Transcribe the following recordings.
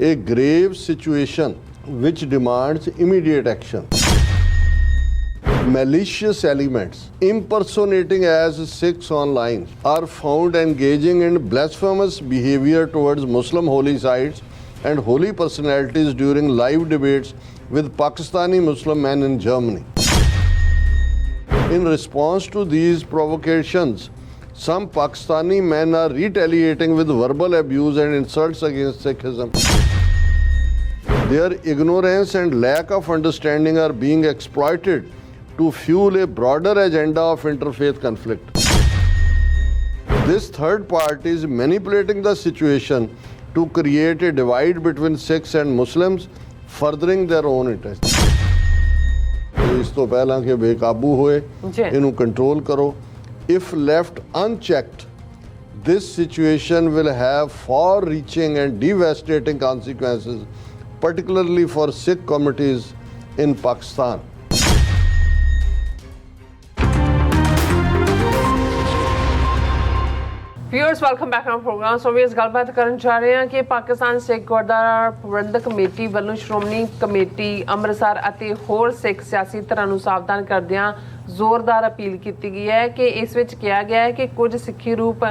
a grave situation which demands immediate action. Malicious elements impersonating as Sikhs online are found engaging in blasphemous behavior towards Muslim holy sites and holy personalities during live debates with Pakistani Muslim men in Germany. In response to these provocations, some Pakistani men are retaliating with verbal abuse and insults against Sikhism. Their ignorance and lack of understanding are being exploited to fuel a broader agenda of interfaith conflict. This third party is manipulating the situation to create a divide between Sikhs and Muslims, furthering their own interests. ਇਸ ਤੋਂ ਪਹਿਲਾਂ ਕਿ ਬੇਕਾਬੂ ਹੋਏ ਜੀ। ਇਹਨੂੰ control ਕਰੋ if left unchecked this situation will have far reaching and devastating consequences particularly for sikh communities in pakistan viewers welcome back on programme so ਵੀ ਇਸ ਗੱਲਬਾਤ ਕਰਨ ਜਾ ਰਹੇ ਹਾਂ ਕਿ ਪਾਕਿਸਤਾਨ ਸਿੱਖ ਗੁਰਦੁਆਰਾ ਪ੍ਰਬੰਧਕ ਕਮੇਟੀ ਵੱਲੋਂ ਸ਼੍ਰੋਮਣੀ ਕਮੇਟੀ ਅੰਮ੍ਰਿਤਸਰ ਅਤੇ ਹੋਰ ਸਿੱਖ ਸਿਆਸੀ ਧਿਰਾਂ ਨੂੰ ਸਾਵਧਾਨ ਕਰਦਿਆਂ ਜ਼ੋਰਦਾਰ ਅਪੀਲ ਕੀਤੀ ਗਈ ਹੈ ਕਿ ਇਸ ਵਿੱਚ ਕਿਹਾ ਗਿਆ ਹੈ ਕਿ ਕੁਝ ਸਿੱਖੀ ਰੂਪ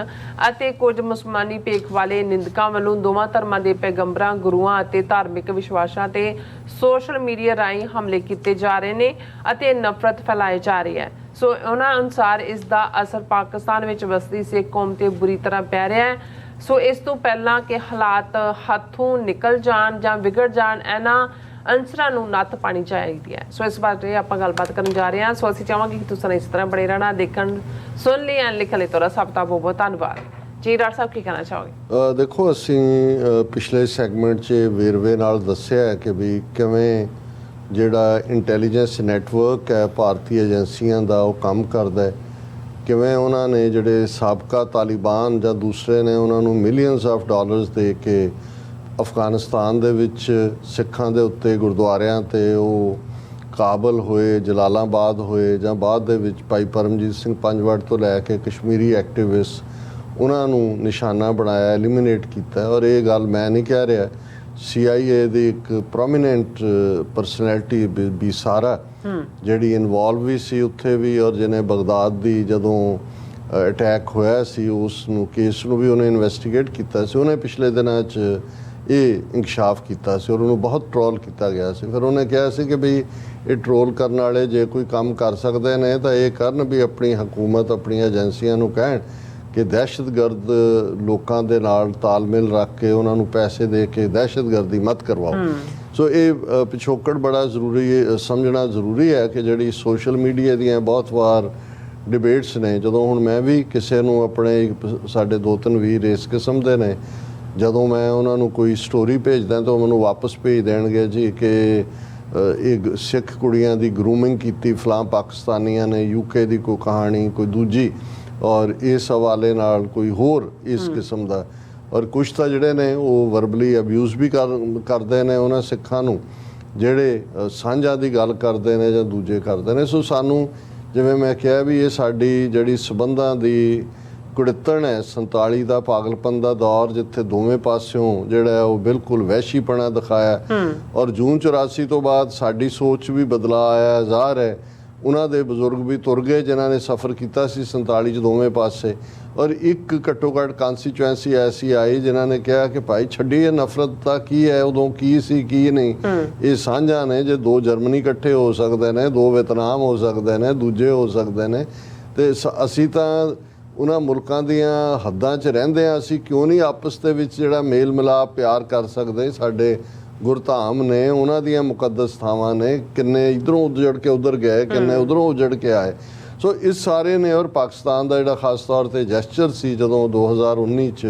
ਅਤੇ ਕੁਝ ਮੁਸਲਮਾਨੀ ਪੇਖ ਵਾਲੇ ਨਿੰਦਕਾਂ ਵੱਲੋਂ ਦੋਵਾਂ ਧਰਮਾਂ ਦੇ ਪੈਗੰਬਰਾਂ, ਗੁਰੂਆਂ ਅਤੇ ਧਾਰਮਿਕ ਵਿਸ਼ਵਾਸਾਂ ਤੇ ਸੋਸ਼ਲ ਮੀਡੀਆ ਰਾਹੀਂ ਹਮਲੇ ਕੀਤੇ ਜਾ ਰਹੇ ਨੇ ਅਤੇ ਨਫ਼ਰਤ ਫੈਲਾਈ ਜਾ ਰਹੀ ਹੈ। ਸੋ ਉਹਨਾਂ ਅਨੁਸਾਰ ਇਸ ਦਾ ਅਸਰ ਪਾਕਿਸਤਾਨ ਵਿੱਚ ਵਸਦੀ ਸਿੱਖ ਕੌਮ ਤੇ ਬੁਰੀ ਤਰ੍ਹਾਂ ਪੈ ਰਿਹਾ ਹੈ। ਸੋ ਇਸ ਤੋਂ ਪਹਿਲਾਂ ਕਿ ਹਾਲਾਤ ਹੱਥੋਂ ਨਿਕਲ ਜਾਣ ਜਾਂ ਵਿਗੜ ਜਾਣ, ਇਹਨਾਂ ਅਨਸਰਾਂ ਨੂੰ ਨੱਥ ਪਾਣੀ ਚਾਹੀਦੀ ਹੈ। ਸੋ ਇਸ ਬਾਰੇ ਆਪਾਂ ਗੱਲਬਾਤ ਕਰਨ ਜਾ ਰਹੇ ਹਾਂ। ਸੋ ਅਸੀਂ ਚਾਹਾਂਗੇ ਕਿ ਤੁਸੀਂ ਇਸ ਤਰ੍ਹਾਂ ਬੜੇ ਰਹਿਣਾ, ਦੇਖਣ, ਸੁਣ ਲਈ ਐਂ ਲਿਖਣ ਲਈ ਤੁਹਾਡਾ ਸਭ ਦਾ ਬਹੁਤ ਬਹੁਤ ਧੰਨਵਾਦ। ਜੀ, ਡਾਕਟਰ ਸਾਹਿਬ, ਕੀ ਕਹਿਣਾ ਚਾਹੋਗੇ? ਦੇਖੋ, ਅਸੀਂ ਪਿਛਲੇ ਸੈਗਮੈਂਟ 'ਚ ਵੇਰਵੇ ਨਾਲ ਦੱਸਿਆ ਕਿ ਵੀ ਕਿਵੇਂ ਜਿਹੜਾ ਇੰਟੈਲੀਜੈਂਸ ਨੈਟਵਰਕ ਹੈ, ਭਾਰਤੀ ਏਜੰਸੀਆਂ ਦਾ, ਉਹ ਕੰਮ ਕਰਦਾ ਹੈ। ਕਿਵੇਂ ਉਹਨਾਂ ਨੇ ਜਿਹੜੇ ਸਾਬਕਾ ਤਾਲਿਬਾਨ ਜਾਂ ਦੂਸਰੇ ਨੇ, ਉਹਨਾਂ ਨੂੰ ਮਿਲੀਅਨਸ ਆਫ ਡਾਲਰਸ ਦੇ ਕੇ ਅਫਗਾਨਿਸਤਾਨ ਦੇ ਵਿੱਚ ਸਿੱਖਾਂ ਦੇ ਉੱਤੇ, ਗੁਰਦੁਆਰਿਆਂ ਤੇ ਉਹ ਕਾਬਲ ਹੋਏ, ਜਲਾਲਾਬਾਦ ਹੋਏ, ਜਾਂ ਬਾਅਦ ਦੇ ਵਿੱਚ ਭਾਈ ਪਰਮਜੀਤ ਸਿੰਘ ਪੰਜਵੜ ਤੋਂ ਲੈ ਕੇ ਕਸ਼ਮੀਰੀ ਐਕਟਿਵਿਸਟ ਉਹਨਾਂ ਨੂੰ ਨਿਸ਼ਾਨਾ ਬਣਾਇਆ ਐਲੀਮੀਨੇਟ ਕੀਤਾ। ਔਰ ਇਹ ਗੱਲ ਮੈਂ ਨਹੀਂ ਕਹਿ ਰਿਹਾ। CIA ਦੀ ਇੱਕ ਪ੍ਰੋਮਿਨੈਂਟ ਪਰਸਨੈਲਿਟੀ ਵੀ ਸਾਰਾ ਜਿਹੜੀ ਇਨਵੋਲਵ ਵੀ ਸੀ ਉੱਥੇ ਵੀ ਔਰ ਜਿਹਨੇ ਬਗਦਾਦ ਦੀ ਜਦੋਂ ਅਟੈਕ ਹੋਇਆ ਸੀ ਉਸ ਨੂੰ ਕੇਸ ਨੂੰ ਵੀ ਉਹਨੇ ਇਨਵੈਸਟੀਗੇਟ ਕੀਤਾ ਸੀ। ਉਹਨੇ ਪਿਛਲੇ ਦਿਨਾਂ 'ਚ ਇਹ ਇਨਕਸ਼ਾਫ ਕੀਤਾ ਸੀ ਔਰ ਉਹਨੂੰ ਬਹੁਤ ਟ੍ਰੋਲ ਕੀਤਾ ਗਿਆ ਸੀ। ਫਿਰ ਉਹਨੇ ਕਿਹਾ ਸੀ ਕਿ ਵੀ ਇਹ ਟ੍ਰੋਲ ਕਰਨ ਵਾਲੇ ਜੇ ਕੋਈ ਕੰਮ ਕਰ ਸਕਦੇ ਨੇ ਤਾਂ ਇਹ ਕਰਨ ਵੀ ਆਪਣੀ ਹਕੂਮਤ ਆਪਣੀਆਂ ਏਜੰਸੀਆਂ ਨੂੰ ਕਹਿਣ ਕਿ ਦਹਿਸ਼ਤਗਰਦ ਲੋਕਾਂ ਦੇ ਨਾਲ ਤਾਲਮੇਲ ਰੱਖ ਕੇ ਉਹਨਾਂ ਨੂੰ ਪੈਸੇ ਦੇ ਕੇ ਦਹਿਸ਼ਤਗਰਦੀ ਮਤ ਕਰਵਾਓ। ਸੋ ਇਹ ਪਿਛੋਕੜ ਬੜਾ ਜ਼ਰੂਰੀ ਸਮਝਣਾ ਜ਼ਰੂਰੀ ਹੈ ਕਿ ਜਿਹੜੀ ਸੋਸ਼ਲ ਮੀਡੀਆ ਦੀਆਂ ਬਹੁਤ ਵਾਰ ਡਿਬੇਟਸ ਨੇ ਜਦੋਂ ਹੁਣ ਮੈਂ ਵੀ ਕਿਸੇ ਨੂੰ ਆਪਣੇ ਸਾਡੇ ਦੋ ਤਿੰਨ ਵੀਰ ਇਸ ਕਿਸਮ ਦੇ ਨੇ ਜਦੋਂ ਮੈਂ ਉਹਨਾਂ ਨੂੰ ਕੋਈ ਸਟੋਰੀ ਭੇਜਦਾ ਤਾਂ ਉਹ ਮੈਨੂੰ ਵਾਪਸ ਭੇਜ ਦੇਣਗੇ ਜੀ ਕਿ ਇਹ ਸਿੱਖ ਕੁੜੀਆਂ ਦੀ ਗਰੂਮਿੰਗ ਕੀਤੀ ਫਲਾਂ ਪਾਕਿਸਤਾਨੀਆਂ ਨੇ ਯੂਕੇ ਦੀ ਕੋਈ ਕਹਾਣੀ ਕੋਈ ਦੂਜੀ। ਔਰ ਇਸ ਹਵਾਲੇ ਨਾਲ ਕੋਈ ਹੋਰ ਇਸ ਕਿਸਮ ਦਾ। ਔਰ ਕੁਝ ਤਾਂ ਜਿਹੜੇ ਨੇ ਉਹ ਵਰਬਲੀ ਅਬਿਊਜ਼ ਵੀ ਕਰ ਕਰਦੇ ਨੇ ਉਹਨਾਂ ਸਿੱਖਾਂ ਨੂੰ ਜਿਹੜੇ ਸਾਂਝਾ ਦੀ ਗੱਲ ਕਰਦੇ ਨੇ ਜਾਂ ਦੂਜੇ ਕਰਦੇ ਨੇ। ਸੋ ਸਾਨੂੰ ਜਿਵੇਂ ਮੈਂ ਕਿਹਾ ਵੀ ਇਹ ਸਾਡੀ ਜਿਹੜੀ ਸਬੰਧਾਂ ਦੀ ਕੁੜਿੱਤਣ ਹੈ 47 ਦਾ ਪਾਗਲਪਨ ਦਾ ਦੌਰ ਜਿੱਥੇ ਦੋਵੇਂ ਪਾਸਿਓਂ ਜਿਹੜਾ ਉਹ ਬਿਲਕੁਲ ਵਹਿਸ਼ੀਪਣਾ ਦਿਖਾਇਆ। ਔਰ ਜੂਨ 84 ਤੋਂ ਬਾਅਦ ਸਾਡੀ ਸੋਚ ਵੀ ਬਦਲਾ ਆਇਆ ਜ਼ਾਹਰ ਹੈ ਉਹਨਾਂ ਦੇ ਬਜ਼ੁਰਗ ਵੀ ਤੁਰ ਗਏ ਜਿਨ੍ਹਾਂ ਨੇ ਸਫ਼ਰ ਕੀਤਾ ਸੀ 47 ਚ ਦੋਵੇਂ ਪਾਸੇ। ਔਰ ਇੱਕ ਘੱਟੋ ਘੱਟ ਕਨਸਟੀਚੁਐਂਸੀ ਐਸੀ ਆਈ ਜਿਨ੍ਹਾਂ ਨੇ ਕਿਹਾ ਕਿ ਭਾਈ ਛੱਡੀ ਇਹ ਨਫ਼ਰਤ ਦਾ ਕੀ ਹੈ ਉਦੋਂ ਕੀ ਸੀ ਕੀ ਨਹੀਂ। ਇਹ ਸਾਂਝਾ ਨੇ ਜੇ ਦੋ ਜਰਮਨੀ ਇਕੱਠੇ ਹੋ ਸਕਦੇ ਨੇ ਦੋ ਵਿਤਨਾਮ ਹੋ ਸਕਦੇ ਨੇ ਦੂਜੇ ਹੋ ਸਕਦੇ ਨੇ ਤੇ ਅਸੀਂ ਤਾਂ ਉਹਨਾਂ ਮੁਲਕਾਂ ਦੀਆਂ ਹੱਦਾਂ 'ਚ ਰਹਿੰਦੇ ਆ ਅਸੀਂ ਕਿਉਂ ਨਹੀਂ ਆਪਸ ਦੇ ਵਿੱਚ ਜਿਹੜਾ ਮੇਲ ਮਿਲਾਪ ਪਿਆਰ ਕਰ ਸਕਦੇ ਸਾਡੇ ਗੁਰਧਾਮ ਨੇ ਉਹਨਾਂ ਦੀਆਂ ਮੁਕੱਦਸ ਥਾਵਾਂ ਨੇ ਕਿੰਨੇ ਇਧਰੋਂ ਉਜੜ ਕੇ ਉਧਰ ਗਏ ਕਿੰਨੇ ਉਧਰੋਂ ਉਜੜ ਕੇ ਆਏ। ਸੋ ਇਸ ਸਾਰੇ ਨੇ ਔਰ ਪਾਕਿਸਤਾਨ ਦਾ ਜਿਹੜਾ ਖਾਸ ਤੌਰ ਤੇ ਜੈਸਚਰ ਸੀ ਜਦੋਂ 2019 ਚ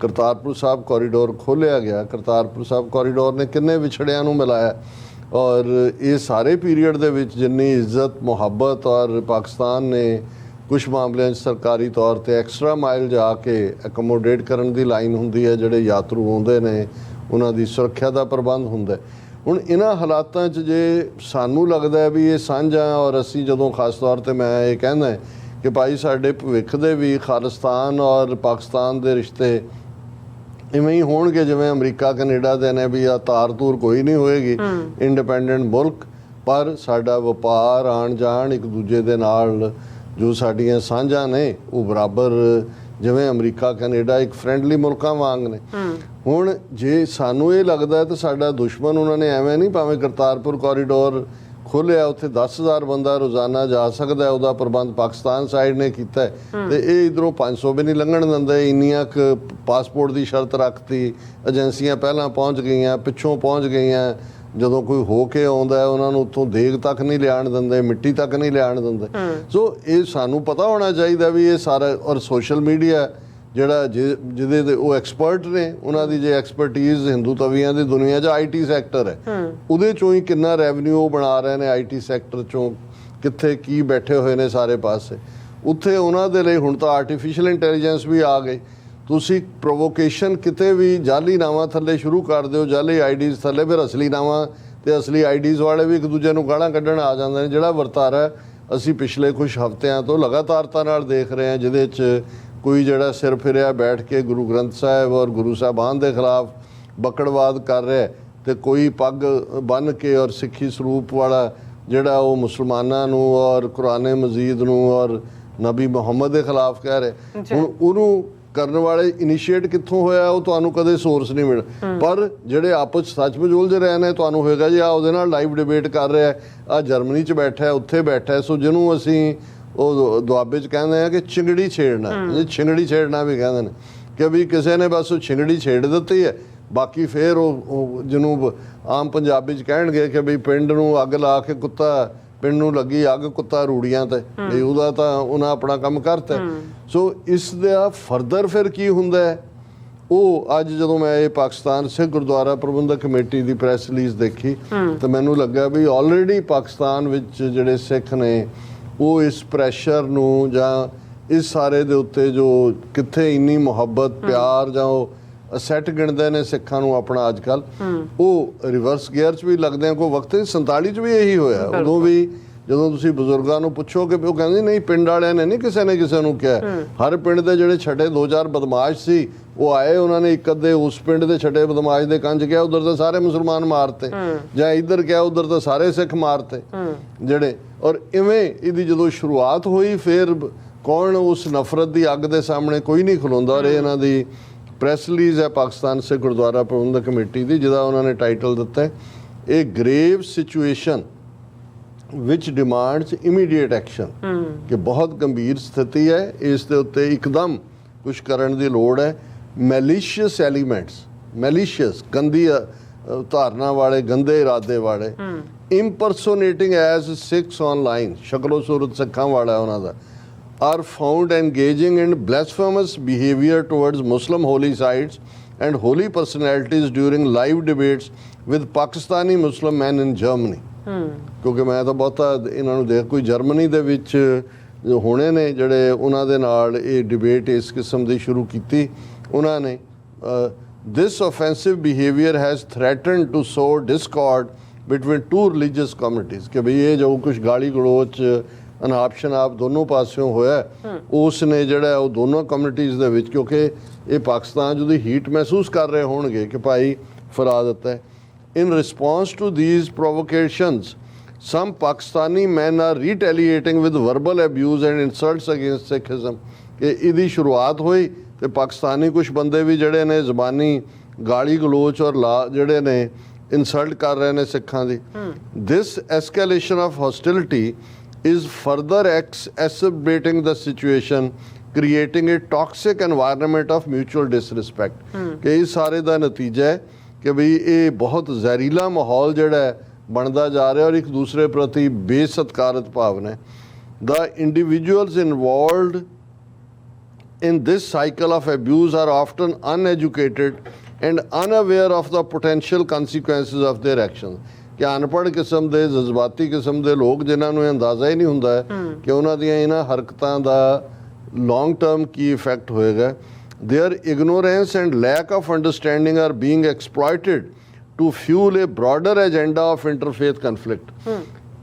ਕਰਤਾਰਪੁਰ ਸਾਹਿਬ ਕੋਰੀਡੋਰ ਖੋਲ੍ਹਿਆ ਗਿਆ ਕਰਤਾਰਪੁਰ ਸਾਹਿਬ ਕੋਰੀਡੋਰ ਨੇ ਕਿੰਨੇ ਵਿਛੜਿਆਂ ਨੂੰ ਮਿਲਾਇਆ। ਔਰ ਇਹ ਸਾਰੇ ਪੀਰੀਅਡ ਦੇ ਵਿੱਚ ਜਿੰਨੀ ਇੱਜ਼ਤ ਮੁਹੱਬਤ ਔਰ ਪਾਕਿਸਤਾਨ ਨੇ ਕੁਝ ਮਾਮਲਿਆਂ 'ਚ ਸਰਕਾਰੀ ਤੌਰ ਤੇ ਐਕਸਟਰਾ ਮਾਈਲ ਜਾ ਕੇ ਅਕਮੋਡੇਟ ਕਰਨ ਦੀ ਲਾਈਨ ਹੁੰਦੀ ਹੈ ਜਿਹੜੇ ਯਾਤਰੂ ਆਉਂਦੇ ਨੇ ਉਹਨਾਂ ਦੀ ਸੁਰੱਖਿਆ ਦਾ ਪ੍ਰਬੰਧ ਹੁੰਦਾ। ਹੁਣ ਇਹਨਾਂ ਹਾਲਾਤਾਂ 'ਚ ਜੇ ਸਾਨੂੰ ਲੱਗਦਾ ਵੀ ਇਹ ਸਾਂਝਾ ਔਰ ਅਸੀਂ ਜਦੋਂ ਖਾਸ ਤੌਰ ਤੇ ਮੈਂ ਇਹ ਕਹਿੰਦਾ ਕਿ ਭਾਈ ਸਾਡੇ ਭਵਿੱਖ ਦੇ ਵੀ ਖਾਲਿਸਤਾਨ ਔਰ ਪਾਕਿਸਤਾਨ ਦੇ ਰਿਸ਼ਤੇ ਇਵੇਂ ਹੀ ਹੋਣਗੇ ਜਿਵੇਂ ਅਮਰੀਕਾ ਕੈਨੇਡਾ ਦੇ ਨੇ ਵੀ ਆ ਤਾਰ ਤੂਰ ਕੋਈ ਨਹੀਂ ਹੋਏਗੀ ਇੰਡੀਪੈਂਡੈਂਟ ਮੁਲਕ ਪਰ ਸਾਡਾ ਵਪਾਰ ਆਣ ਜਾਣ ਇੱਕ ਦੂਜੇ ਦੇ ਨਾਲ ਜੋ ਸਾਡੀਆਂ ਸਾਂਝਾਂ ਨੇ ਉਹ ਬਰਾਬਰ ਜਿਵੇਂ ਅਮਰੀਕਾ ਕੈਨੇਡਾ ਇੱਕ ਫ੍ਰੈਂਡਲੀ ਮੁਲਕਾਂ ਵਾਂਗ ਨੇ। ਹੁਣ ਜੇ ਸਾਨੂੰ ਇਹ ਲੱਗਦਾ ਹੈ ਤਾਂ ਸਾਡਾ ਦੁਸ਼ਮਣ ਉਹਨਾਂ ਨੇ ਐਵੇਂ ਨਹੀਂ ਭਾਵੇਂ ਕਰਤਾਰਪੁਰ ਕੋਰੀਡੋਰ ਖੋਲਿਆ ਉੱਥੇ 10000 ਬੰਦਾ ਰੋਜ਼ਾਨਾ ਜਾ ਸਕਦਾ ਹੈ ਉਹਦਾ ਪ੍ਰਬੰਧ ਪਾਕਿਸਤਾਨ ਸਾਈਡ ਨੇ ਕੀਤਾ ਤੇ ਇਹ ਇਧਰੋਂ 500 ਵੀ ਨਹੀਂ ਲੰਘਣ ਦਿੰਦੇ ਇੰਨੀਆਂ ਕੁ ਪਾਸਪੋਰਟ ਦੀ ਸ਼ਰਤ ਰੱਖਤੀ ਏਜੰਸੀਆਂ ਪਹਿਲਾਂ ਪਹੁੰਚ ਗਈਆਂ ਪਿੱਛੋਂ ਪਹੁੰਚ ਗਈਆਂ ਜਦੋਂ ਕੋਈ ਹੋ ਕੇ ਆਉਂਦਾ ਉਹਨਾਂ ਨੂੰ ਉੱਥੋਂ ਦੇਗ ਤੱਕ ਨਹੀਂ ਲਿਆਣ ਦਿੰਦੇ ਮਿੱਟੀ ਤੱਕ ਨਹੀਂ ਲਿਆਣ ਦਿੰਦੇ। ਸੋ ਇਹ ਸਾਨੂੰ ਪਤਾ ਹੋਣਾ ਚਾਹੀਦਾ ਵੀ ਇਹ ਸਾਰਾ ਔਰ ਸੋਸ਼ਲ ਮੀਡੀਆ ਜਿਹੜਾ ਜਿਹਦੇ ਤੇ ਉਹ ਐਕਸਪਰਟ ਨੇ ਉਹਨਾਂ ਦੀ ਜੇ ਐਕਸਪਰਟਿਜ਼ ਹਿੰਦੂ ਤਵੀਆਂ ਦੀ ਦੁਨੀਆ 'ਚ ਆਈਟੀ ਸੈਕਟਰ ਹੈ। ਉਹਦੇ ਚੋਂ ਹੀ ਕਿੰਨਾ ਰੈਵਨਿਊ ਉਹ ਬਣਾ ਰਹੇ ਨੇ ਆਈਟੀ ਸੈਕਟਰ ਚੋਂ ਕਿੱਥੇ ਕੀ ਬੈਠੇ ਹੋਏ ਨੇ ਸਾਰੇ ਪਾਸੇ। ਉੱਥੇ ਉਹਨਾਂ ਦੇ ਲਈ ਹੁਣ ਤਾਂ ਆਰਟੀਫੀਸ਼ੀਅਲ ਇੰਟੈਲੀਜੈਂਸ ਵੀ ਆ ਗਈ ਤੁਸੀਂ ਪ੍ਰੋਵੋਕੇਸ਼ਨ ਕਿਤੇ ਵੀ ਜਾਲੀ ਨਾਵਾਂ ਥੱਲੇ ਸ਼ੁਰੂ ਕਰ ਦਿਓ ਜਾਲੀ ਆਈਡੀਜ਼ ਥੱਲੇ ਫਿਰ ਅਸਲੀ ਨਾਵਾਂ ਤੇ ਅਸਲੀ ਆਈਡੀਜ਼ ਵਾਲੇ ਵੀ ਇੱਕ ਦੂਜੇ ਨੂੰ ਗਾਲਾਂ ਕੱਢਣ ਆ ਜਾਂਦੇ ਨੇ। ਜਿਹੜਾ ਵਰਤਾਰਾ ਅਸੀਂ ਪਿਛਲੇ ਕੁਝ ਹਫ਼ਤਿਆਂ ਤੋਂ ਲਗਾਤਾਰਤਾ ਨਾਲ ਦੇਖ ਰਹੇ ਹਾਂ ਜਿਹਦੇ 'ਚ ਕੋਈ ਜਿਹੜਾ ਸਿਰ ਫਿਰਿਆ ਬੈਠ ਕੇ ਗੁਰੂ ਗ੍ਰੰਥ ਸਾਹਿਬ ਔਰ ਗੁਰੂ ਸਾਹਿਬਾਨ ਦੇ ਖਿਲਾਫ ਬਕੜਵਾਦ ਕਰ ਰਿਹਾ ਤੇ ਕੋਈ ਪੱਗ ਬੰਨ ਕੇ ਔਰ ਸਿੱਖੀ ਸਰੂਪ ਵਾਲਾ ਜਿਹੜਾ ਉਹ ਮੁਸਲਮਾਨਾਂ ਨੂੰ ਔਰ ਕੁਰਾਨੇ ਮਜੀਦ ਨੂੰ ਔਰ ਨਬੀ ਮੁਹੰਮਦ ਦੇ ਖਿਲਾਫ ਕਹਿ ਰਿਹਾ ਹੁਣ ਉਹਨੂੰ ਕਰਨ ਵਾਲੇ ਇਨੀਸ਼ੀਏਟ ਕਿੱਥੋਂ ਹੋਇਆ ਉਹ ਤੁਹਾਨੂੰ ਕਦੇ ਸੋਰਸ ਨਹੀਂ ਮਿਲ। ਪਰ ਜਿਹੜੇ ਆਪਸ ਸੱਚਮੁੱਚ ਉਲਝ ਰਹੇ ਨੇ ਤੁਹਾਨੂੰ ਹੋਏਗਾ ਜੀ ਆ ਉਹਦੇ ਨਾਲ ਲਾਈਵ ਡਿਬੇਟ ਕਰ ਰਿਹਾ ਆ ਜਰਮਨੀ 'ਚ ਬੈਠਾ ਹੈ ਉੱਥੇ ਬੈਠਾ ਹੈ। ਸੋ ਜਿਹਨੂੰ ਅਸੀਂ ਉਹ ਦੁਆਬੇ 'ਚ ਕਹਿੰਦੇ ਆ ਕਿ ਚਿੰਗੜੀ ਛੇੜਨਾ ਇਹ ਚਿੰਗੜੀ ਛੇੜਨਾ ਵੀ ਕਹਿੰਦੇ ਨੇ ਕਿ ਵੀ ਕਿਸੇ ਨੇ ਬਸ ਉਹ ਚਿੰਗੜੀ ਛੇੜ ਦਿੱਤੀ ਹੈ। ਬਾਕੀ ਫੇਰ ਉਹ ਜਿਹਨੂੰ ਆਮ ਪੰਜਾਬੀ 'ਚ ਕਹਿਣਗੇ ਕਿ ਵੀ ਪਿੰਡ ਨੂੰ ਅੱਗ ਲਾ ਕੇ ਕੁੱਤਾ ਪਿੰਡ ਨੂੰ ਲੱਗੀ ਅੱਗ ਕੁੱਤਾ ਰੂੜੀਆਂ ਤੇ ਵੀ ਉਹਦਾ ਤਾਂ ਉਹਨਾਂ ਆਪਣਾ ਕੰਮ ਕਰਤਾ। ਸੋ ਇਸ ਦਾ ਫਰਦਰ ਫਿਰ ਕੀ ਹੁੰਦਾ ਹੈ? ਉਹ ਅੱਜ ਜਦੋਂ ਮੈਂ ਇਹ ਪਾਕਿਸਤਾਨ ਸਿੱਖ ਗੁਰਦੁਆਰਾ ਪ੍ਰਬੰਧਕ ਕਮੇਟੀ ਦੀ ਪ੍ਰੈਸ ਰਿਲੀਜ਼ ਦੇਖੀ ਤਾਂ ਮੈਨੂੰ ਲੱਗਾ ਵੀ ਆਲਰੇਡੀ ਪਾਕਿਸਤਾਨ ਵਿੱਚ ਜਿਹੜੇ ਸਿੱਖ ਨੇ ਉਹ ਇਸ ਪ੍ਰੈਸ਼ਰ ਨੂੰ ਜਾਂ ਇਸ ਸਾਰੇ ਦੇ ਉੱਤੇ ਜੋ ਕਿੱਥੇ ਇੰਨੀ ਮੁਹੱਬਤ ਪਿਆਰ ਜਾਂ ਉਹ ਸੈੱਟ ਗਿਣਦੇ ਨੇ ਸਿੱਖਾਂ ਨੂੰ ਆਪਣਾ ਅੱਜ ਕੱਲ ਉਹ ਰਿਵਰਸ ਗੇਅਰ 'ਚ ਵੀ ਲੱਗਦੇ ਆ ਕੋਈ ਵਕਤ 47 'ਚ ਵੀ ਇਹੀ ਹੋਇਆ। ਉਦੋਂ ਵੀ ਜਦੋਂ ਤੁਸੀਂ ਬਜ਼ੁਰਗਾਂ ਨੂੰ ਪੁੱਛੋਗੇ ਉਹ ਕਹਿੰਦੇ ਨਹੀਂ ਪਿੰਡ ਵਾਲਿਆਂ ਨੇ ਨਹੀਂ ਕਿਸੇ ਨੇ ਕਿਸੇ ਨੂੰ ਕਿਹਾ। ਹਰ ਪਿੰਡ ਦੇ ਜਿਹੜੇ ਛੱਡੇ ਦੋ ਚਾਰ ਬਦਮਾਸ਼ ਸੀ ਉਹ ਆਏ ਉਹਨਾਂ ਨੇ ਇੱਕ ਅੱਧੇ ਉਸ ਪਿੰਡ ਦੇ ਛੱਡੇ ਬਦਮਾਸ਼ ਦੇ ਕੰਜ ਕਿਹਾ ਉਧਰ ਤਾਂ ਸਾਰੇ ਮੁਸਲਮਾਨ ਮਾਰਤੇ। ਜਾਂ ਇੱਧਰ ਕਿਹਾ ਉਧਰ ਤਾਂ ਸਾਰੇ ਸਿੱਖ ਮਾਰਤੇ। ਜਿਹੜੇ ਔਰ ਇਵੇਂ ਇਹਦੀ ਜਦੋਂ ਸ਼ੁਰੂਆਤ ਹੋਈ ਫਿਰ ਕੌਣ ਉਸ ਨਫ਼ਰਤ ਦੀ ਅੱਗ ਦੇ ਸਾਹਮਣੇ ਕੋਈ ਨਹੀਂ ਖਲੋਂਦਾ ਔਰ ਇਹ ਇਹਨਾਂ ਦੀ। ਪ੍ਰੈਸ ਰਿਲੀਜ਼ ਹੈ ਪਾਕਿਸਤਾਨ ਸੇ ਗੁਰਦੁਆਰਾ ਪ੍ਰਬੰਧਕ ਕਮੇਟੀ ਦੀ ਜਿਹਦਾ ਉਹਨਾਂ ਨੇ ਟਾਈਟਲ ਦਿੱਤਾ ਹੈ ਇਹ grave situation which demands immediate action. ਕਿ ਬਹੁਤ ਗੰਭੀਰ ਸਥਿਤੀ ਹੈ ਇਸ ਦੇ ਉੱਤੇ ਇੱਕਦਮ ਕੁਝ ਕਰਨ ਦੀ ਲੋੜ ਹੈ। ਮੈਲੀਸ਼ੀਅਸ ਐਲੀਮੈਂਟਸ ਮੈਲੀਸ਼ੀਅਸ ਗੰਦੀ ਧਾਰਨਾ ਵਾਲੇ ਗੰਦੇ ਇਰਾਦੇ ਵਾਲੇ। impersonating as ਸਿੱਖਸ ਆਨਲਾਈਨ ਸ਼ਕਲੋ ਸੂਰਤ ਸਿੱਖਾਂ ਵਾਲਾ ਉਹਨਾਂ ਦਾ। Are found engaging in blasphemous behavior towards Muslim holy sites and holy personalities during live debates with Pakistani Muslim men in Germany. ਕਿਉਂਕਿ ਮੈਂ ਤਾਂ ਬਹੁਤਾ ਇਹਨਾਂ ਨੂੰ ਦੇਖ ਕੋਈ ਜਰਮਨੀ ਦੇ ਵਿੱਚ ਜੋ ਹੋਣੇ ਨੇ ਜਿਹੜੇ ਉਹਨਾਂ ਦੇ ਨਾਲ ਇਹ ਡਿਬੇਟ ਇਸ ਕਿਸਮ ਦੀ ਸ਼ੁਰੂ ਕੀਤੀ ਉਹਨਾਂ ਨੇ this offensive behavior has threatened to sow discord between two religious communities ਕਿ ਭਈ ਇਹ ਜੋ ਕੁਝ ਗਾਲੀ ਗਲੋਚ ਅਨਾਪ ਸ਼ਨਾਪ ਦੋਨੋਂ ਪਾਸਿਓਂ ਹੋਇਆ ਉਸ ਨੇ ਜਿਹੜਾ ਉਹ ਦੋਨੋਂ ਕਮਿਊਨਿਟੀਜ਼ ਦੇ ਵਿੱਚ ਕਿਉਂਕਿ ਇਹ ਪਾਕਿਸਤਾਨ ਜਿਹਦੀ ਹੀਟ ਮਹਿਸੂਸ ਕਰ ਰਹੇ ਹੋਣਗੇ ਕਿ ਭਾਈ ਫਰਾ ਦਿੱਤਾ ਹੈ In response to these provocations, some Pakistani men are retaliating with verbal abuse and insults against Sikhism. ਕਿ ਇਹਦੀ ਸ਼ੁਰੂਆਤ ਹੋਈ ਤੇ ਪਾਕਿਸਤਾਨੀ ਕੁਝ ਬੰਦੇ ਵੀ ਜਿਹੜੇ ਨੇ ਜ਼ਬਾਨੀ ਗਾਲੀ ਗਲੋਚ ਔਰ ਲਾ ਜਿਹੜੇ ਨੇ ਇਨਸਲਟ ਕਰ ਰਹੇ ਨੇ ਸਿੱਖਾਂ ਦੀ this escalation of hostility is further ex- exacerbating the situation creating a toxic environment of mutual disrespect ਕਿ ਇਸ ਸਾਰੇ ਦਾ ਨਤੀਜਾ ਹੈ ਕਿ ਵੀ ਇਹ ਬਹੁਤ ਜ਼ਹਿਰੀਲਾ ਮਾਹੌਲ ਜਿਹੜਾ ਬਣਦਾ ਜਾ ਰਿਹਾ ਔਰ ਇੱਕ ਦੂਸਰੇ ਪ੍ਰਤੀ ਬੇਸਤਕਾਰਤ ਭਾਵਨਾ ਹੈ the individuals involved in this cycle of abuse are often uneducated and unaware of the potential consequences of their actions ਕਿ ਅਨਪੜ੍ਹ ਕਿਸਮ ਦੇ ਜਜ਼ਬਾਤੀ ਕਿਸਮ ਦੇ ਲੋਕ ਜਿਨ੍ਹਾਂ ਨੂੰ ਇਹ ਅੰਦਾਜ਼ਾ ਹੀ ਨਹੀਂ ਹੁੰਦਾ ਕਿ ਉਹਨਾਂ ਦੀਆਂ ਇਹਨਾਂ ਹਰਕਤਾਂ ਦਾ ਲੌਂਗ ਟਰਮ ਕੀ ਇਫੈਕਟ ਹੋਏਗਾ। Their ignorance and lack of understanding are being exploited to fuel a broader agenda of interfaith conflict.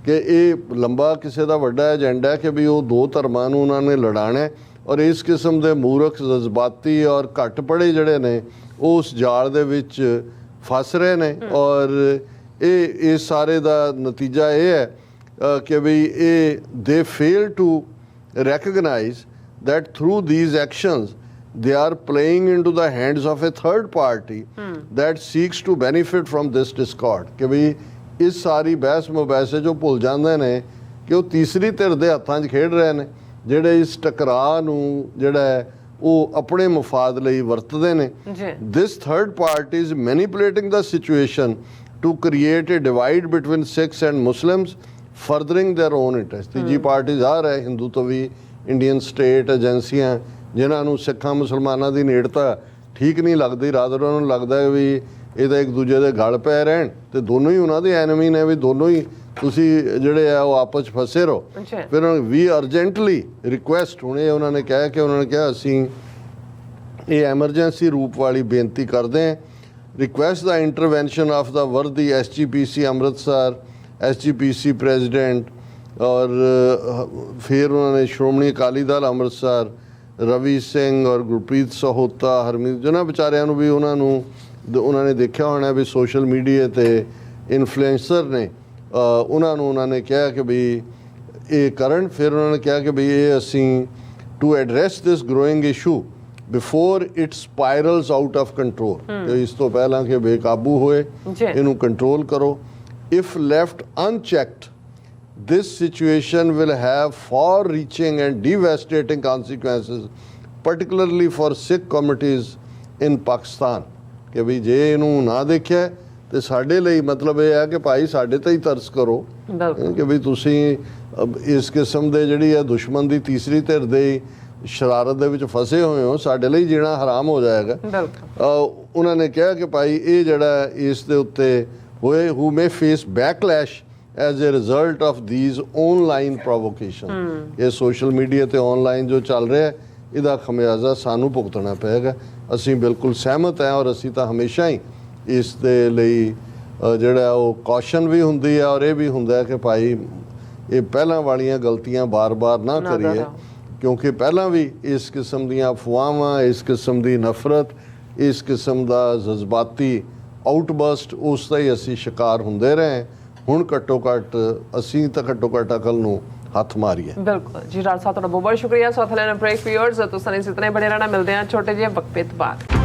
ਕਿ ਇਹ ਲੰਬਾ ਕਿਸੇ ਦਾ ਵੱਡਾ ਏਜੰਡਾ ਹੈ ਕਿ ਵੀ ਉਹ ਦੋ ਧਰਮਾਂ ਨੂੰ ਉਹਨਾਂ ਨੇ ਲੜਾਣਾ ਹੈ ਔਰ ਇਸ ਕਿਸਮ ਦੇ ਮੂਰਖ ਜਜ਼ਬਾਤੀ ਔਰ ਘੱਟ ਪੜੇ ਜਿਹੜੇ ਨੇ ਉਸ ਜਾਲ ਦੇ ਵਿੱਚ ਫਸ ਰਹੇ ਨੇ ਔਰ ਇਹ ਇਸ ਸਾਰੇ ਦਾ ਨਤੀਜਾ ਇਹ ਹੈ ਕਿ ਵੀ ਇਹ ਦੇ fail to recognize that through these actions they are playing into the hands of a third party that seeks to benefit from this discord ਕਿ ਵੀ ਇਸ ਸਾਰੀ ਬਹਿਸ ਮੁਬੈਸੇ ਜੋ ਭੁੱਲ ਜਾਂਦੇ ਨੇ ਕਿ ਉਹ ਤੀਸਰੀ ਧਿਰ ਦੇ ਹੱਥਾਂ 'ਚ ਖੇਡ ਰਹੇ ਨੇ ਜਿਹੜੇ ਇਸ ਟਕਰਾਅ ਨੂੰ ਜਿਹੜਾ ਉਹ ਆਪਣੇ ਮਫਾਦ ਲਈ ਵਰਤਦੇ ਨੇ ਜੀ This third party is manipulating the situation to create a divide between Sikhs and Muslims, furthering their own interest. ਤੀਜੀ ਪਾਰਟੀ ਜ਼ਾਹਰ ਹੈ ਹਿੰਦੂ ਤੋਂ ਵੀ ਇੰਡੀਅਨ ਸਟੇਟ ਏਜੰਸੀਆਂ ਜਿਨ੍ਹਾਂ ਨੂੰ ਸਿੱਖਾਂ ਮੁਸਲਮਾਨਾਂ ਦੀ ਨੇੜਤਾ ਠੀਕ ਨਹੀਂ ਲੱਗਦੀ ਰਾਦਰ ਉਹਨਾਂ ਨੂੰ ਲੱਗਦਾ ਹੈ ਵੀ ਇਹ ਤਾਂ ਇੱਕ ਦੂਜੇ ਦੇ ਗਲ ਪੈ ਰਹਿਣ ਤੇ ਦੋਨੋਂ ਹੀ ਉਹਨਾਂ ਦੇ ਐਨਮੀ ਨੇ ਵੀ ਦੋਨੋਂ ਹੀ ਤੁਸੀਂ ਜਿਹੜੇ ਆ ਉਹ ਆਪਸ 'ਚ ਫਸੇ ਰਹੋ ਫਿਰ ਵੀ ਅਰਜੈਂਟਲੀ ਰਿਕੁਐਸਟ ਹੁਣੇ ਉਹਨਾਂ ਨੇ ਕਿਹਾ ਕਿ ਉਹਨਾਂ ਨੇ ਕਿਹਾ ਅਸੀਂ ਇਹ ਐਮਰਜੈਂਸੀ ਰੂਪ ਵਾਲੀ ਬੇਨਤੀ ਕਰਦੇ ਹਾਂ ਰਿਕੁਐਸਟ ਦਾ ਇੰਟਰਵੈਂਸ਼ਨ ਆਫ ਦਾ ਵਰਦੀ ਐਸਜੀਪੀਸੀ ਅੰਮ੍ਰਿਤਸਰ ਐਸਜੀਪੀਸੀ ਪ੍ਰੈਜ਼ੀਡੈਂਟ ਔਰ ਅਹ, ਫਿਰ ਉਹਨਾਂ ਨੇ ਸ਼੍ਰੋਮਣੀ ਅਕਾਲੀ ਦਲ ਅੰਮ੍ਰਿਤਸਰ ਰਵੀ ਸਿੰਘ ਔਰ ਗੁਰਪ੍ਰੀਤ ਸਹੋਤਾ ਹਰਮੀਤ ਜਿਹਨਾਂ ਵਿਚਾਰਿਆਂ ਨੂੰ ਵੀ ਉਹਨਾਂ ਨੂੰ ਦ- ਉਹਨਾਂ ਨੇ ਦੇਖਿਆ ਹੋਣਾ ਵੀ ਸੋਸ਼ਲ ਮੀਡੀਆ ਤੇ ਇਨਫਲੂਐਂਸਰ ਨੇ ਉਹਨਾਂ ਨੂੰ ਉਹਨਾਂ ਨੇ ਕਿਹਾ ਕਿ ਵੀ ਇਹ ਕਰਨ ਫਿਰ ਉਹਨਾਂ ਨੇ ਕਿਹਾ ਕਿ ਵੀ ਇਹ ਅਸੀਂ to address this growing issue before it spirals out of control ਤੇ ਇਸ ਤੋਂ ਪਹਿਲਾਂ ਕਿ ਬੇਕਾਬੂ ਹੋਏ। ਇਹਨੂੰ ਕੰਟਰੋਲ ਕਰੋ if left unchecked this situation will have far reaching and devastating consequences particularly for Sikh communities in Pakistan. ਕਿ ਵੀ ਜੇ ਇਹਨੂੰ ਨਾ ਦੇਖਿਆ ਤੇ ਸਾਡੇ ਲਈ ਮਤਲਬ ਇਹ ਹੈ ਕਿ ਭਾਈ ਸਾਡੇ ਤੇ ਹੀ ਤਰਸ ਕਰੋ ਕਿ ਵੀ ਤੁਸੀਂ ਇਸ ਕਿਸਮ ਦੇ ਜਿਹੜੀ ਹੈ ਦੁਸ਼ਮਣ ਦੀ ਤੀਸਰੀ ਧਿਰ ਦੇ ਸ਼ਰਾਰਤ ਦੇ ਵਿੱਚ ਫਸੇ ਹੋਏ ਹੋ ਸਾਡੇ ਲਈ ਜੀਣਾ ਹਰਾਮ ਹੋ ਜਾਏਗਾ। ਬਿਲਕੁਲ। ਉਹਨਾਂ ਨੇ ਕਿਹਾ ਕਿ ਭਾਈ ਇਹ ਜਿਹੜਾ ਇਸ ਦੇ ਉੱਤੇ ਹੋਏ who may face backlash as a result of this online provocation ਇਹ ਸੋਸ਼ਲ ਮੀਡੀਆ ਤੇ ਆਨਲਾਈਨ ਜੋ ਚੱਲ ਰਿਹਾ ਹੈ ਇਹਦਾ ਖਮਿਆਜ਼ਾ ਸਾਨੂੰ ਭੁਗਤਣਾ ਪਏਗਾ। ਅਸੀਂ ਬਿਲਕੁਲ ਸਹਿਮਤ ਹਾਂ ਔਰ ਅਸੀਂ ਤਾਂ ਹਮੇਸ਼ਾ ਹੀ ਇਸ ਦੇ ਲਈ ਜਿਹੜਾ ਉਹ ਕੌਸ਼ਨ ਵੀ ਹੁੰਦੀ ਹੈ ਔਰ ਇਹ ਵੀ ਹੁੰਦਾ ਹੈ ਕਿ ਭਾਈ ਇਹ ਪਹਿਲਾਂ ਵਾਲੀਆਂ ਗਲਤੀਆਂ ਬਾਰ-ਬਾਰ ਨਾ ਨਾ ਕਰੀਏ। ਕਿਉਂਕਿ ਪਹਿਲਾਂ ਵੀ ਇਸ ਕਿਸਮ ਦੀਆਂ ਅਫਵਾਹਾਂ, ਇਸ ਕਿਸਮ ਦੀ ਨਫ਼ਰਤ, ਇਸ ਕਿਸਮ ਦਾ ਜਜ਼ਬਾਤੀ ਆਊਟਬਰਸਟ ਉਸ ਦਾ ਹੀ ਅਸੀਂ ਸ਼ਿਕਾਰ ਹੁੰਦੇ ਰਹੇ ਹੁਣ ਘੱਟੋ ਘੱਟ ਅਸੀਂ ਤਾਂ ਘੱਟੋ ਘੱਟ ਅਕਲ ਨੂੰ ਹੱਥ ਮਾਰੀਏ। ਬਿਲਕੁਲ ਜੀ, ਰਾਜ ਸਾਹਿਬ, ਤੁਹਾਡਾ ਬਹੁਤ ਬਹੁਤ ਸ਼ੁਕਰੀਆ। ਸੋ ਅਥਲੇ ਬ੍ਰੇਕ ਫੀਅਰਸ ਤੁਸੀਂ ਇਤਨੇ ਬੜੇ ਰਹਿਣਾ। ਮਿਲਦੇ ਆ ਛੋਟੇ ਜਿਹੇ ਵਕਫੇ ਤੋਂ ਬਾਅਦ।